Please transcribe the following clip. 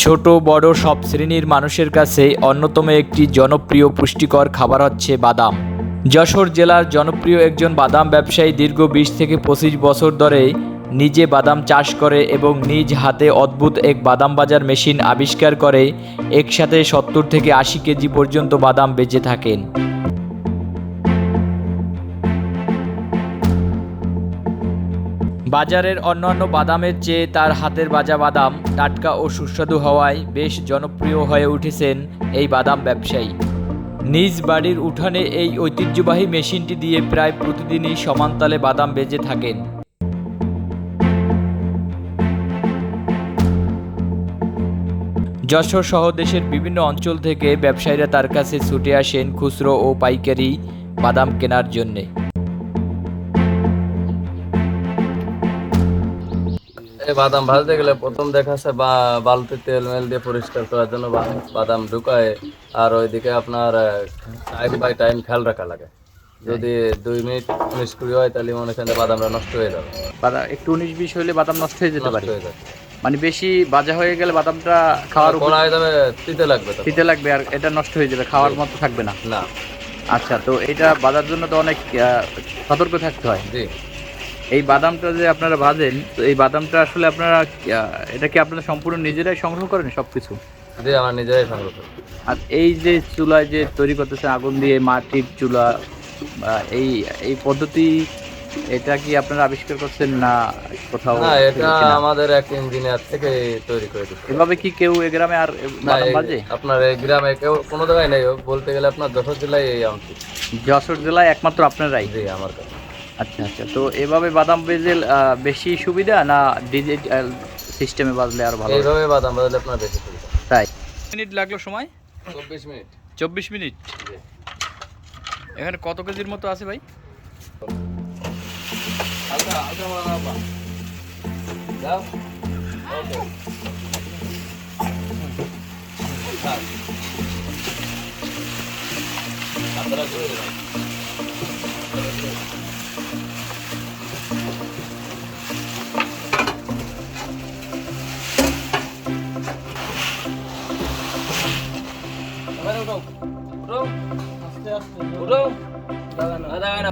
ছোট, বড় সব শ্রেণির মানুষের কাছে অন্যতম একটি জনপ্রিয় পুষ্টিকর খাবার হচ্ছে বাদাম। যশোর জেলার জনপ্রিয় একজন বাদাম ব্যবসায়ী দীর্ঘ বিশ থেকে পঁচিশ বছর ধরে নিজে বাদাম চাষ করে এবং নিজ হাতে অদ্ভুত এক বাদাম বাজার মেশিন আবিষ্কার করে, একসাথে সত্তর থেকে আশি কেজি পর্যন্ত বাদাম বেচে থাকেন। বাজারের অন্যান্য বাদামের চেয়ে তার হাতের বাজা বাদাম টাটকা ও সুস্বাদু হওয়ায় বেশ জনপ্রিয় হয়ে উঠেছেন এই বাদাম ব্যবসায়ী। নিজ বাড়ির উঠানে এই ঐতিহ্যবাহী মেশিনটি দিয়ে প্রায় প্রতিদিনই সমানতালে বাদাম বেজে থাকেন। যশোর সহ দেশের বিভিন্ন অঞ্চল থেকে ব্যবসায়ীরা তার কাছে ছুটে আসেন খুচরো ও পাইকারি বাদাম কেনার জন্যে। বাদাম ভাজতে গেলে প্রথম দেখাচ্ছে বা বালতি তেল মেল দিয়ে পরিষ্কার করার জন্য বাদাম ঢুকায় আর ওইদিকে আপনার টাইম বাই টাইম খেয়াল রাখা লাগে। যদি দুই মিনিট উনিশ কুড়ি হয় তাহলে মনে করেন বাদামটা নষ্ট হয়ে যাবে। বাদাম একটু উনিশ বিশ হলে বাদাম নষ্ট হয়ে যেতে পারে। মানে বেশি বাজা হয়ে গেলে বাদামটা খাওয়ার উপর হয়ে যাবে তিতে লাগবে তো। দিতে লাগবে আর এটা নষ্ট হয়ে যাবে খাওয়ার মতো থাকবে না। না। আচ্ছা তো এটা বাজার জন্য তো অনেক সতর্ক থাকতে হয়। জি। এই বাদামটা যে আপনারা ভাজেন তো এই বাদামটা আসলে আপনারা এটা কি আপনারা সম্পূর্ণ নিজেরাই সংগ্রহ করেন সব কিছু জি আমার নিজেরাই সংগ্রহ করি। আর এই যে চুলায় যে তৈরি করতেছে আগুন দিয়ে মাটির চুলা এই এই পদ্ধতি এটা কি আপনারা আবিষ্কার করছেন না কোথাও না এটা আমাদের এক ইঞ্জিনিয়ার থেকে তৈরি করে দিচ্ছে এভাবে কি কেউ এ গ্রামে আর ভাজে? আপনার এই গ্রামে কেউ কোনো জায়গায় নেই বলতে গেলে আপনার যশোর জেলায় এই আমটি যশোর জেলায় একমাত্র আপনারাই? জি আমার কাছে। আচ্ছা আচ্ছা। তো এভাবে বাদাম বেজেল বেশি সুবিধা না ডিজিটাল সিস্টেমে বাজলে আর ভালো? এইভাবে বাদাম বাজালে আপনার বেশি সুবিধা। তাই। মিনিট লাগল সময়? চব্বিশ মিনিট। চব্বিশ মিনিট? এখানে কত কেজির মতো আছে ভাই। আপনারা উঠো উঠো দাঁড়ানো দাঁড়ানো